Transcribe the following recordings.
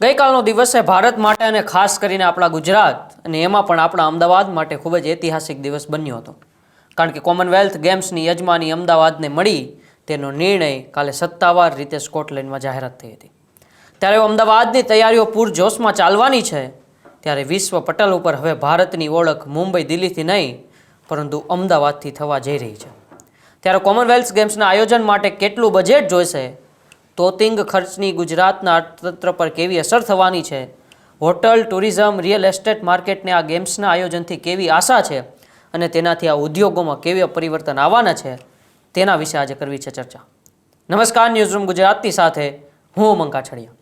ગઈકાલનો દિવસ છે ભારત માટે અને ખાસ કરીને આપણા ગુજરાત. અને એમાં પણ આપણા અમદાવાદ માટે ખૂબ જ ઐતિહાસિક દિવસ બન્યો હતો. કારણ કે કોમનવેલ્થ ગેમ્સની યજમાની અમદાવાદને મળી તેનો નિર્ણય કાલે સત્તાવાર રીતે સ્કોટલેન્ડમાં જાહેરાત થઈ હતી. ત્યારે અમદાવાદની તૈયારીઓ પૂરજોશમાં ચાલવાની છે. ત્યારે વિશ્વ પટલ ઉપર હવે ભારતની ઓળખ મુંબઈ દિલ્હીથી નહીં, પરંતુ અમદાવાદથી થવા જઈ રહી છે. ત્યારે કોમનવેલ્થ ગેમ્સના આયોજન માટે કેટલું બજેટ જોઈશે? તોતિંગ ખર્ચની ગુજરાતના અર્થતંત્ર પર કેવી અસર થવાની છે? હોટલ, ટુરિઝમ, રિયલ એસ્ટેટ માર્કેટને આ ગેમ્સના આયોજનથી કેવી આશા છે? અને તેનાથી આ ઉદ્યોગોમાં કેવા પરિવર્તન આવવાના છે? તેના વિશે આજે કરવી છે ચર્ચા. નમસ્કાર, ન્યૂઝરૂમ ગુજરાતની સાથે હું મંકા કાછડિયા.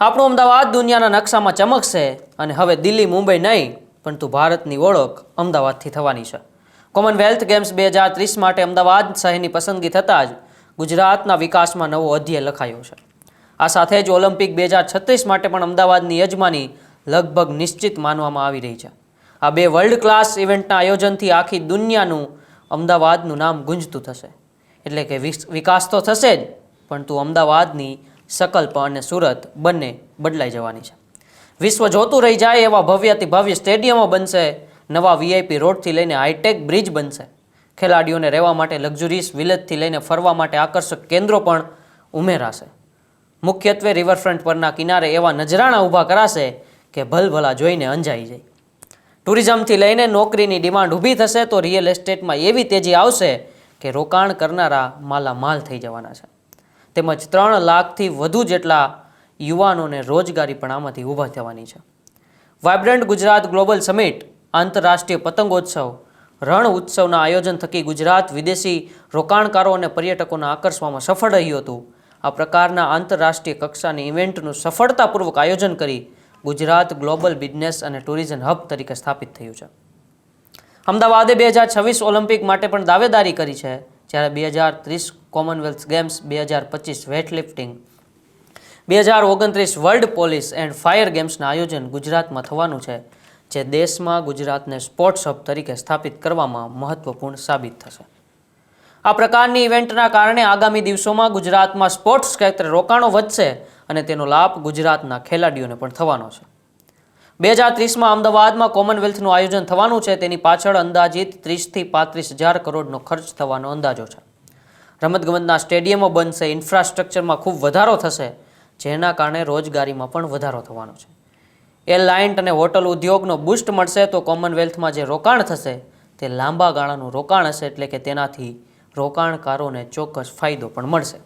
આપણું અમદાવાદ દુનિયાના નકશામાં ચમકશે અને હવે દિલ્હી, મુંબઈ નહીં પરંતુ ભારતની ઓળખ અમદાવાદથી થવાની છે. કોમનવેલ્થ ગેમ્સ બે હજાર ત્રીસ માટે અમદાવાદ શહેરની પસંદગી થતાં જ ગુજરાતના વિકાસમાં નવો અધ્યય લખાયો છે. આ સાથે જ ઓલિમ્પિક બે હજાર છત્રીસ માટે પણ અમદાવાદની યજમાની લગભગ નિશ્ચિત માનવામાં આવી રહી છે. આ બે વર્લ્ડ ક્લાસ ઇવેન્ટના આયોજનથી આખી દુનિયાનું અમદાવાદનું નામ ગુંજતું થશે. એટલે કે વિકાસ તો થશે જ પરંતુ અમદાવાદની સકલ્પ અને સુરત બંને બદલાઈ જવાની છે. વિશ્વ જોતું રહી જાય એવા ભવ્યથી ભવ્ય સ્ટેડિયમો બનશે, નવા વીઆઈપી રોડથી લઈને હાઈટેક બ્રિજ બનશે. ખેલાડીઓને રહેવા માટે લક્ઝુરીસ વિલેજથી લઈને ફરવા માટે આકર્ષક કેન્દ્રો પણ ઉમેરાશે. મુખ્યત્વે રિવરફ્રન્ટ પરના કિનારે એવા નજરાણા ઊભા કરાશે કે ભલભલા જોઈને અંજાઈ જાય. ટુરિઝમથી લઈને નોકરીની ડિમાન્ડ ઊભી થશે તો રિયલ એસ્ટેટમાં એવી તેજી આવશે કે રોકાણ કરનારા માલામાલ થઈ જવાના છે. તેમજ ત્રણ લાખથી વધુ જેટલા યુવાનોને રોજગારી પણ આમાંથી ઊભા થવાની છે. વાઇબ્રન્ટ ગુજરાત ગ્લોબલ સમિટ આંતરરાષ્ટ્રીય પતંગોત્સવ રણ ઉત્સવના આયોજન થકી ગુજરાત વિદેશી રોકાણકારો અને પર્યટકોને આકર્ષવામાં સફળ રહ્યું હતું. આ પ્રકારના આંતરરાષ્ટ્રીય કક્ષાની ઇવેન્ટનું સફળતાપૂર્વક આયોજન કરી ગુજરાત ગ્લોબલ બિઝનેસ અને ટુરિઝમ હબ તરીકે સ્થાપિત થયું છે. અમદાવાદે બે હજાર છવ્વીસ ઓલિમ્પિક માટે પણ દાવેદારી કરી છે, જ્યારે બે હજાર ત્રીસ કોમનવેલ્થ ગેમ્સ બે હજાર પચીસ વેઇટલિફ્ટિંગ બે હજાર ઓગણત્રીસ વર્લ્ડ પોલીસ એન્ડ ફાયર ગેમ્સના આયોજન ગુજરાતમાં થવાનું છે, જે દેશમાં ગુજરાતને સ્પોર્ટ્સ હબ તરીકે સ્થાપિત કરવામાં મહત્વપૂર્ણ સાબિત થશે. આ પ્રકારની ઇવેન્ટના કારણે આગામી દિવસોમાં ગુજરાતમાં સ્પોર્ટ્સ ક્ષેત્રે રોકાણો વધશે અને તેનો લાભ ગુજરાતના ખેલાડીઓને પણ થવાનો છે. બે હજાર ત્રીસમાં અમદાવાદમાં કોમનવેલ્થનું આયોજન થવાનું છે, તેની પાછળ અંદાજિત ત્રીસથી પાંત્રીસ હજાર કરોડનો ખર્ચ થવાનો અંદાજો છે. રમતગમતના સ્ટેડિયમો બનશે ઇન્ફ્રાસ્ટ્રક્ચરમાં ખૂબ વધારો થશે, જેના કારણે રોજગારીમાં પણ વધારો થવાનો છે. એરલાઇન અને હોટલ ઉદ્યોગનો બુસ્ટ મળશે તો કોમનવેલ્થમાં જે રોકાણ થશે, તે લાંબા ગાળાનું રોકાણ હશે એટલે કે તેનાથી રોકાણકારોને ચોક્કસ ફાયદો પણ મળશે.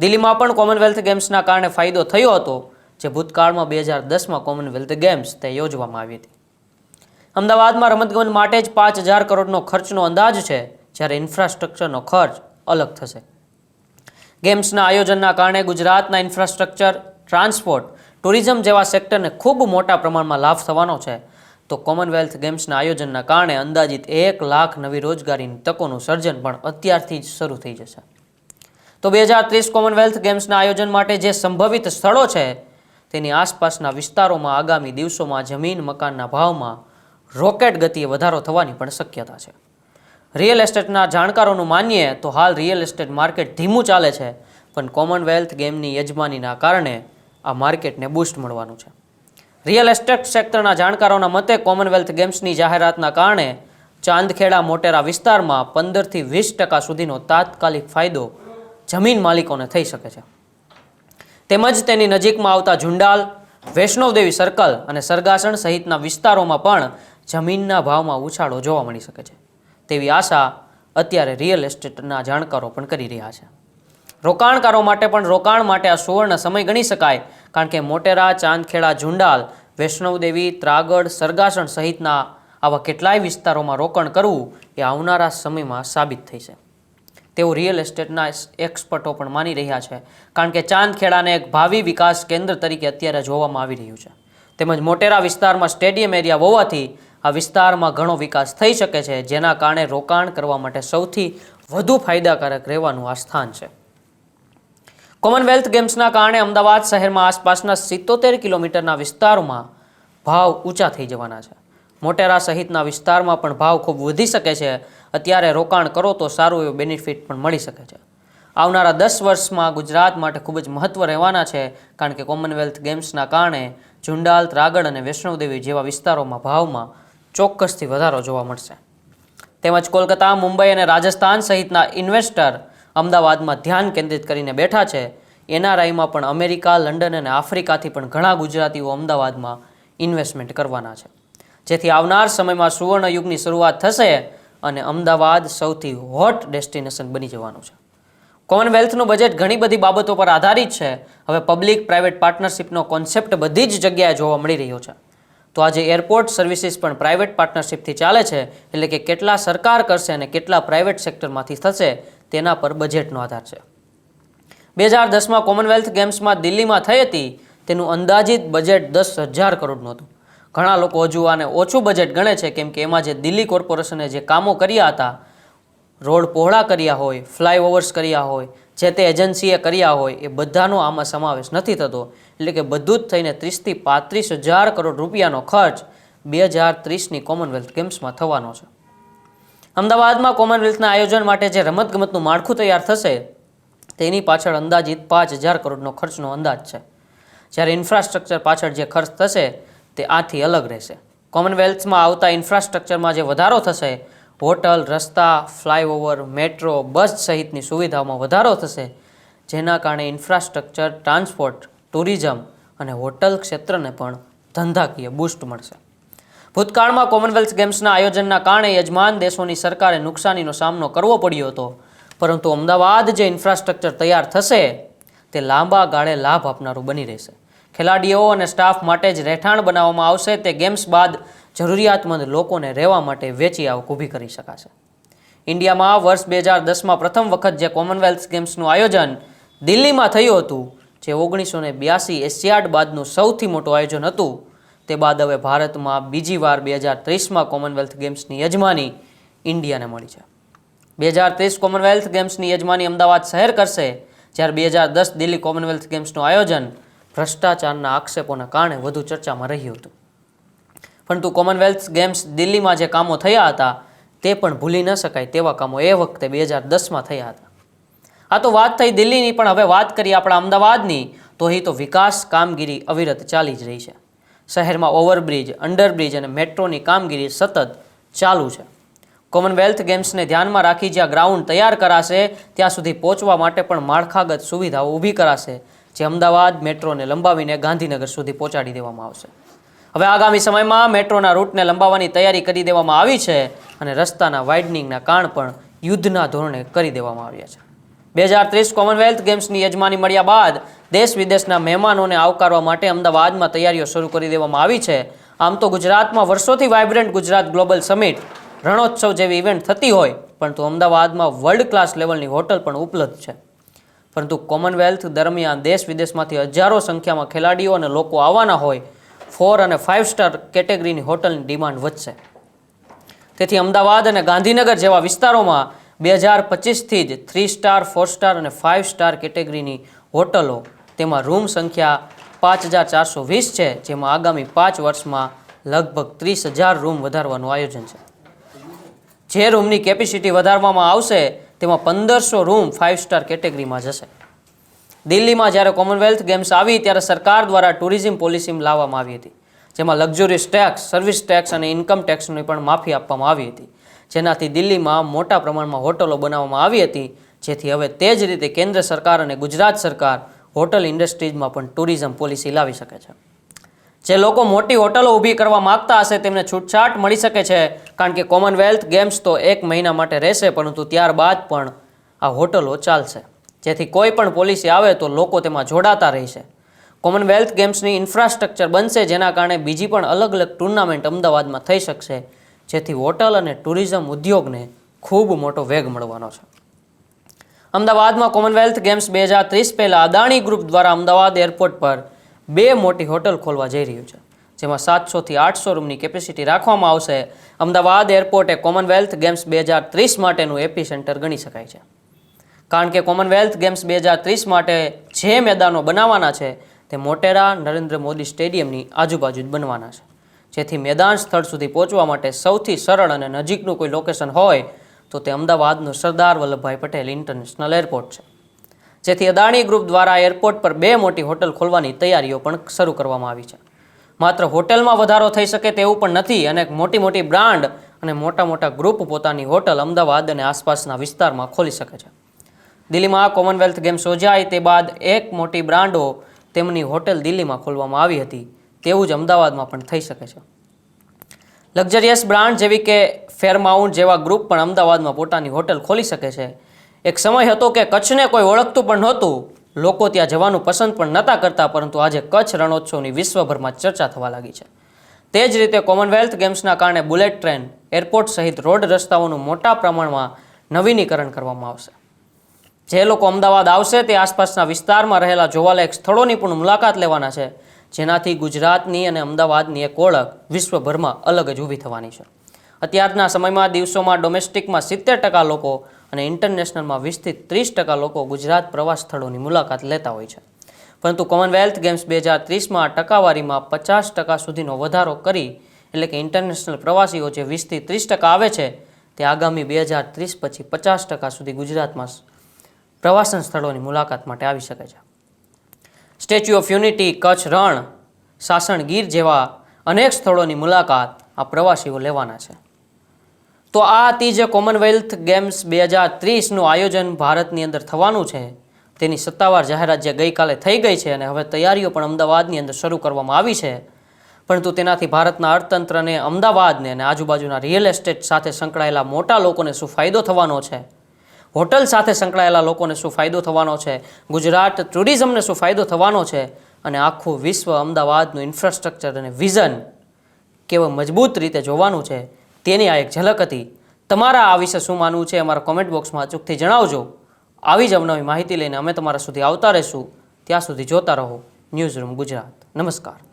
દિલ્હીમાં પણ કોમનવેલ્થ ગેમ્સના કારણે ફાયદો થયો હતો, જે ભૂતકાળમાં બે હજાર દસમાં કોમનવેલ્થ ગેમ્સ તે યોજવામાં આવી હતી. અમદાવાદમાં રમતગમત માટે જ પાંચ હજાર કરોડનો ખર્ચનો અંદાજ છે, જ્યારે ઇન્ફ્રાસ્ટ્રક્ચરનો ખર્ચ અલગ થશે. ગેમ્સના આયોજનના કારણે ગુજરાતના ઇન્ફ્રાસ્ટ્રક્ચર, ટ્રાન્સપોર્ટ, ટુરિઝમ જેવા સેક્ટરને ખૂબ મોટા પ્રમાણમાં લાભ થવાનો છે. તો કોમનવેલ્થ ગેમ્સના આયોજનના કારણે અંદાજિત એક લાખ નવી રોજગારીની તકોનું સર્જન પણ અત્યારથી જ શરૂ થઈ જશે. તો બે હજાર ત્રીસ કોમનવેલ્થ ગેમ્સના આયોજન માટે જે સંભવિત સ્થળો છે, તેની આસપાસના વિસ્તારોમાં આગામી દિવસોમાં જમીન મકાનના ભાવમાં રોકેટ ગતિએ વધારો થવાની પણ શક્યતા છે. રિયલ એસ્ટેટના જાણકારોનું માનીએ તો હાલ રિયલ એસ્ટેટ માર્કેટ ધીમું ચાલે છે, પણ કોમનવેલ્થ ગેમની યજમાનીના કારણે આ માર્કેટને બૂસ્ટ મળવાનું છે. રિયલ એસ્ટેટ સેક્ટરના જાણકારોના મતે કોમનવેલ્થ ગેમ્સની જાહેરાતના કારણે ચાંદખેડા મોટેરા વિસ્તારમાં પંદરથી વીસ ટકા સુધીનો તાત્કાલિક ફાયદો જમીન માલિકોને થઈ શકે છે. તેમજ તેની નજીકમાં આવતા ઝુંડાલ વૈષ્ણવદેવી સર્કલ અને સરગાસણ સહિતના વિસ્તારોમાં પણ જમીનના ભાવમાં ઉછાળો જોવા મળી શકે છે. તેવી આશા અત્યારે રિયલ એસ્ટેટના જાણકારો પણ કરી રહ્યા છે. રોકાણકારો માટે પણ રોકાણ માટે આ સુવર્ણ સમય ગણી શકાય, કારણ કે મોટેરા, ચાંદખેડા, ઝુંડાલ વૈષ્ણવદેવી ત્રાગડ સરગાસણ સહિતના આવા કેટલાય વિસ્તારોમાં રોકાણ કરવું એ આવનારા સમયમાં સાબિત થઈ છે. તેઓ રિયલ એસ્ટેટના એક્સપર્ટો પણ માની રહ્યા છે, કારણ કે ચાંદખેડાને એક ભાવિ વિકાસ કેન્દ્ર તરીકે અત્યારે જોવામાં આવી રહ્યું છે. તેમજ મોટેરા વિસ્તારમાં સ્ટેડિયમ એરિયા હોવાથી આ વિસ્તારમાં ઘણો વિકાસ થઈ શકે છે, જેના કારણે રોકાણ કરવા માટે સૌથી વધુ ફાયદાકારક રહેવાનું આ સ્થાન છે. કોમનવેલ્થ ગેમ્સના કારણે અમદાવાદ શહેરમાં આસપાસના સિત્તોતેર કિલોમીટરના વિસ્તારોમાં ભાવ ઊંચા થઈ જવાના છે. મોટેરા સહિતના વિસ્તારમાં પણ ભાવ ખૂબ વધી શકે છે. અત્યારે રોકાણ કરો તો સારું એવું બેનિફિટ પણ મળી શકે છે. આવનારા દસ વર્ષમાં ગુજરાત માટે ખૂબ જ મહત્ત્વ રહેવાના છે, કારણ કે કોમનવેલ્થ ગેમ્સના કારણે ઝુંડાલ, ત્રાગડ અને વૈષ્ણવદેવી જેવા વિસ્તારોમાં ભાવમાં ચોક્કસથી વધારો જોવા મળશે. તેમજ કોલકાતા, મુંબઈ અને રાજસ્થાન સહિતના ઇન્વેસ્ટર અમદાવાદમાં ધ્યાન કેન્દ્રિત કરીને બેઠા છે. એનઆરઆઈમાં પણ અમેરિકા, લંડન અને આફ્રિકાથી પણ ઘણા ગુજરાતીઓ અમદાવાદમાં ઇન્વેસ્ટમેન્ટ કરવાના છે. જેથી આવનાર સમયમાં સુવર્ણયુગની શરૂઆત થશે અને અમદાવાદ સૌથી હોટ ડેસ્ટિનેશન બની જવાનું છે. કોમનવેલ્થનું બજેટ ઘણી બધી બાબતો પર આધારિત છે. હવે પબ્લિક પ્રાઇવેટ પાર્ટનરશિપનો કોન્સેપ્ટ બધી જ જગ્યાએ જોવા મળી રહ્યો છે. તો આજે એરપોર્ટ સર્વિસીસ પણ પ્રાઇવેટ પાર્ટનરશિપથી ચાલે છે, એટલે કે કેટલા સરકાર કરશે અને કેટલા પ્રાઇવેટ સેક્ટરમાંથી થશે, તેના પર બજેટનો આધાર છે. બે હજાર દસમાં કોમનવેલ્થ ગેમ્સમાં દિલ્હીમાં થઈ હતી, તેનું અંદાજિત બજેટ દસ હજાર કરોડનું હતું. ઘણા લોકો હજુ આને ઓછું બજેટ ગણે છે, કેમ કે એમાં જે દિલ્હી કોર્પોરેશને જે કામો કર્યા હતા, રોડ પહોળા કર્યા હોય, ફ્લાયઓવર્સ કર્યા હોય જે તે એજન્સીએ કર્યા હોય એ બધાનો આમાં સમાવેશ નથી થતો. એટલે કે બધું જ થઈને ત્રીસથી પાંત્રીસ હજાર કરોડ રૂપિયાનો ખર્ચ બે હજાર ત્રીસની કોમનવેલ્થ ગેમ્સમાં થવાનો છે. અમદાવાદમાં કોમનવેલ્થના આયોજન માટે જે રમતગમતનું માળખું તૈયાર થશે, તેની પાછળ અંદાજિત પાંચ હજાર કરોડનો ખર્ચનો અંદાજ છે. જ્યારે ઇન્ફ્રાસ્ટ્રક્ચર પાછળ જે ખર્ચ થશે, તે આથી અલગ રહેશે. કોમનવેલ્થમાં આવતા ઇન્ફ્રાસ્ટ્રક્ચરમાં જે વધારો થશે હોટલ, રસ્તા, ફ્લાયઓવર, મેટ્રો, બસ સહિતની સુવિધાઓમાં વધારો થશે, જેના કારણે ઇન્ફ્રાસ્ટ્રક્ચર, ટ્રાન્સપોર્ટ, ટુરિઝમ અને હોટલ ક્ષેત્રને પણ ધંધાકીય બૂસ્ટ મળશે. ભૂતકાળમાં કોમનવેલ્થ ગેમ્સના આયોજનના કારણે યજમાન દેશોની સરકારે નુકસાનીનો સામનો કરવો પડ્યો હતો. પરંતુ અમદાવાદ જે ઇન્ફ્રાસ્ટ્રક્ચર તૈયાર થશે, તે લાંબા ગાળે લાભ આપનારું બની રહેશે. ખેલાડીઓ અને સ્ટાફ માટે જ રહેઠાણ બનાવવામાં આવશે, તે ગેમ્સ બાદ જરૂરિયાતમંદ લોકોને રહેવા માટે વેચી આવક ઊભી કરી શકાશે. ઇન્ડિયામાં વર્ષ બે હજાર દસમાં પ્રથમ વખત જે કોમનવેલ્થ ગેમ્સનું આયોજન દિલ્હીમાં થયું હતું, જે ઓગણીસો ને બ્યાસી એશિયાડ બાદનું સૌથી મોટું આયોજન હતું, તે બાદ હવે ભારતમાં બીજી વાર બે હજાર ત્રીસમાં કોમનવેલ્થ ગેમ્સની યજમાની ઇન્ડિયાને મળી છે. બે હજાર ત્રીસ કોમનવેલ્થ ગેમ્સની યજમાની અમદાવાદ શહેર કરશે, જ્યારે બે હજાર દસ દિલ્હી કોમનવેલ્થ ગેમ્સનું આયોજન ભ્રષ્ટાચારના આક્ષેપોના કારણે વધુ ચર્ચામાં રહ્યું હતું. પરંતુ કોમનવેલ્થ ગેમ્સ દિલ્હીમાં જે કામો થયા હતા, તે પણ ભૂલી ન શકાય તેવા કામો એ વખતે બે હજાર દસમાં થયા હતા. આ તો વાત થઈ દિલ્હીની, પણ હવે વાત કરીએ આપણા અમદાવાદની, તો અહીં તો વિકાસ કામગીરી અવિરત ચાલી જ રહી છે. શહેરમાં ઓવરબ્રિજ, અંડરબ્રિજ અને મેટ્રોની કામગીરી સતત ચાલુ છે. કોમનવેલ્થ ગેમ્સને ધ્યાનમાં રાખી જ્યાં ગ્રાઉન્ડ તૈયાર કરાશે, ત્યાં સુધી પહોંચવા માટે પણ માળખાગત સુવિધાઓ ઊભી કરાશે, જે અમદાવાદ મેટ્રોને લંબાવીને ગાંધીનગર સુધી પહોંચાડી દેવામાં આવશે. હવે આગામી સમયમાં મેટ્રોના રૂટને લંબાવવાની તૈયારી કરી દેવામાં આવી છે અને રસ્તાના વાઇડનિંગના કાણ પણ યુદ્ધના ધોરણે કરી દેવામાં આવ્યા છે. બે હજાર ત્રીસ કોમનવેલ્થ ગેમ્સની યજમાની મળ્યા બાદ દેશ વિદેશના મહેમાનોને આવકારવા માટે અમદાવાદમાં તૈયારીઓ શરૂ કરી દેવામાં આવી છે. આમ તો ગુજરાતમાં વર્ષોથી vibrant Gujarat global summit Ranotsav જેવી ઇવેન્ટ થતી હોય, પરંતુ અમદાવાદમાં વર્લ્ડ ક્લાસ લેવલની હોટલ પણ ઉપલબ્ધ છે. પરંતુ કોમનવેલ્થ દરમિયાન દેશ વિદેશમાંથી હજારો સંખ્યામાં ખેલાડીઓ અને લોકો આવવાના હોય ફોર અને ફાઇવ સ્ટાર કેટેગરીની હોટલની ડિમાન્ડ વધશે. તેથી અમદાવાદ અને ગાંધીનગર જેવા વિસ્તારોમાં બે હજાર પચીસથી જ થ્રી સ્ટાર, ફોર સ્ટાર અને ફાઇવ સ્ટાર કેટેગરીની હોટલો તેમાં રૂમ સંખ્યા પાંચ હજાર ચારસો વીસ છે, જેમાં આગામી પાંચ વર્ષમાં લગભગ ત્રીસ હજાર રૂમ વધારવાનું આયોજન છે. જે રૂમની કેપેસિટી વધારવામાં આવશે, તેમાં પંદરસો રૂમ ફાઇવ સ્ટાર કેટેગરીમાં જશે. દિલ્હીમાં જ્યારે કોમનવેલ્થ ગેમ્સ આવી ત્યારે સરકાર દ્વારા ટુરિઝમ પોલિસી લાવવામાં આવી હતી, જેમાં લક્ઝુરિયસ ટેક્સ સર્વિસ ટેક્સ અને ઇન્કમ ટેક્સની પણ માફી આપવામાં આવી હતી. જેનાથી દિલ્હીમાં મોટા પ્રમાણમાં હોટલો બનાવવામાં આવી હતી, જેથી હવે તે જ રીતે કેન્દ્ર સરકાર અને ગુજરાત સરકાર હોટલ ઇન્ડસ્ટ્રીઝમાં પણ ટુરિઝમ પોલિસી લાવી શકે છે. જે લોકો મોટી હોટલો ઊભી કરવા માગતા હશે તેમને છૂટછાટ મળી શકે છે, કારણ કે કોમનવેલ્થ ગેમ્સ તો એક મહિના માટે રહેશે, પરંતુ ત્યારબાદ પણ આ હોટલો ચાલશે. જેથી કોઈ પણ પોલિસી આવે તો લોકો તેમાં જોડાતા રહેશે. કોમનવેલ્થ ગેમ્સની ઇન્ફ્રાસ્ટ્રક્ચર બનશે જેના કારણે બીજી પણ અલગ અલગ ટુર્નામેન્ટ અમદાવાદમાં થઈ શકશે, જેથી હોટલ અને ટુરિઝમ ઉદ્યોગને ખૂબ મોટો વેગ મળવાનો છે. અમદાવાદમાં કોમનવેલ્થ ગેમ્સ બે હજાર ત્રીસ પહેલાં અદાણી ગ્રુપ દ્વારા અમદાવાદ એરપોર્ટ પર બે મોટી હોટલ ખોલવા જઈ રહ્યું છે, જેમાં સાતસોથી આઠસો રૂમની કેપેસિટી રાખવામાં આવશે. અમદાવાદ એરપોર્ટ કોમનવેલ્થ ગેમ્સ બે હજાર ત્રીસ માટેનું એપી સેન્ટર ગણી શકાય છે. કારણ કે કોમનવેલ્થ ગેમ્સ બે હજાર ત્રીસ માટે જે મેદાનો બનાવવાના છે તે મોટેરા નરેન્દ્ર મોદી સ્ટેડિયમની આજુબાજુ જ બનવાના છે. જેથી મેદાન સ્થળ સુધી પહોંચવા માટે સૌથી સરળ અને નજીકનું કોઈ લોકેશન હોય તો તે અમદાવાદનું સરદાર વલ્લભભાઈ પટેલ ઇન્ટરનેશનલ એરપોર્ટ છે. જેથી અદાણી ગ્રુપ દ્વારા એરપોર્ટ પર બે મોટી હોટલ ખોલવાની તૈયારીઓ પણ શરૂ કરવામાં આવી છે. માત્ર હોટેલમાં વધારો થઈ શકે તેવું પણ નથી અને મોટી મોટી બ્રાન્ડ અને મોટા મોટા ગ્રુપ પોતાની હોટલ અમદાવાદ અને આસપાસના વિસ્તારમાં ખોલી શકે છે. દિલ્હીમાં કોમનવેલ્થ ગેમ્સ યોજાઈ તે બાદ એક મોટી બ્રાન્ડો તેમની હોટેલ દિલ્હીમાં ખોલવામાં આવી હતી. તેવું જ અમદાવાદમાં પણ થઈ શકે છે. લક્ઝરિયસ બ્રાન્ડ જેવી કે ફેરમાઉન્ટ જેવા ગ્રુપ પણ અમદાવાદમાં પોતાની હોટેલ ખોલી શકે છે. એક સમય હતો કે કચ્છને કોઈ ઓળખતું પણ નહોતું. લોકો ત્યાં જવાનું પસંદ પણ નહોતા કરતા, પરંતુ આજે કચ્છ રણોત્સવની વિશ્વભરમાં ચર્ચા થવા લાગી છે. તે જ રીતે કોમનવેલ્થ ગેમ્સના કારણે બુલેટ ટ્રેન, એરપોર્ટ સહિત રોડ રસ્તાઓનું મોટા પ્રમાણમાં નવીનીકરણ કરવામાં આવશે. જે લોકો અમદાવાદ આવશે તે આસપાસના વિસ્તારમાં રહેલા જોવાલાયક સ્થળોની પણ મુલાકાત લેવાના છે, જેનાથી ગુજરાતની અને અમદાવાદની એક ઓળખ વિશ્વભરમાં અલગ જ ઊભી થવાની છે. અત્યારના સમયમાં દિવસોમાં ડોમેસ્ટિકમાં સિત્તેર ટકા લોકો અને ઇન્ટરનેશનલમાં વીસથી ત્રીસ ટકા લોકો ગુજરાત પ્રવાસ સ્થળોની મુલાકાત લેતા હોય છે. પરંતુ કોમનવેલ્થ ગેમ્સ બે હજાર ત્રીસમાં ટકાવારીમાં પચાસ ટકા સુધીનો વધારો કરી, એટલે કે ઇન્ટરનેશનલ પ્રવાસીઓ જે વીસથી ત્રીસ ટકા આવે છે, તે આગામી બે હજાર ત્રીસ પછી પચાસ ટકા સુધી ગુજરાતમાં પ્રવાસન સ્થળોની મુલાકાત માટે આવી શકે છે. Statue of unity Kutch Rann, Sasan Gir જેવા અનેક સ્થળોની મુલાકાત આ પ્રવાસીઓ લેવાના છે. તો આ હતી જે કોમનવેલ્થ ગેમ્સ બે હજાર ત્રીસનું આયોજન ભારતની અંદર થવાનું છે. તેની સત્તાવાર જાહેરાત જે ગઈકાલે થઈ ગઈ છે અને હવે તૈયારીઓ પણ અમદાવાદની અંદર શરૂ કરવામાં આવી છે. પરંતુ તેનાથી ભારતના અર્થતંત્રને અમદાવાદને અને આજુબાજુના રિયલ એસ્ટેટ સાથે સંકળાયેલા મોટા લોકોને શું ફાયદો થવાનો છે? હોટલ સાથે સંકળાયેલા લોકોને શું ફાયદો થવાનો છે? ગુજરાત ટુરિઝમને શું ફાયદો થવાનો છે? અને આખું વિશ્વ અમદાવાદનું ઇન્ફ્રાસ્ટ્રક્ચર અને વિઝન કેવું મજબૂત રીતે જોવાનું છે, તેની આ એક ઝલક હતી. તમારા આ વિશે શું માનવું છે? અમારા કોમેન્ટ બોક્સમાં અચૂકથી જણાવજો. આવી જ અવનવી માહિતી લઈને અમે તમારા સુધી આવતા રહીશું. ત્યાં સુધી જોતા રહો. News room Gujarat. નમસ્કાર.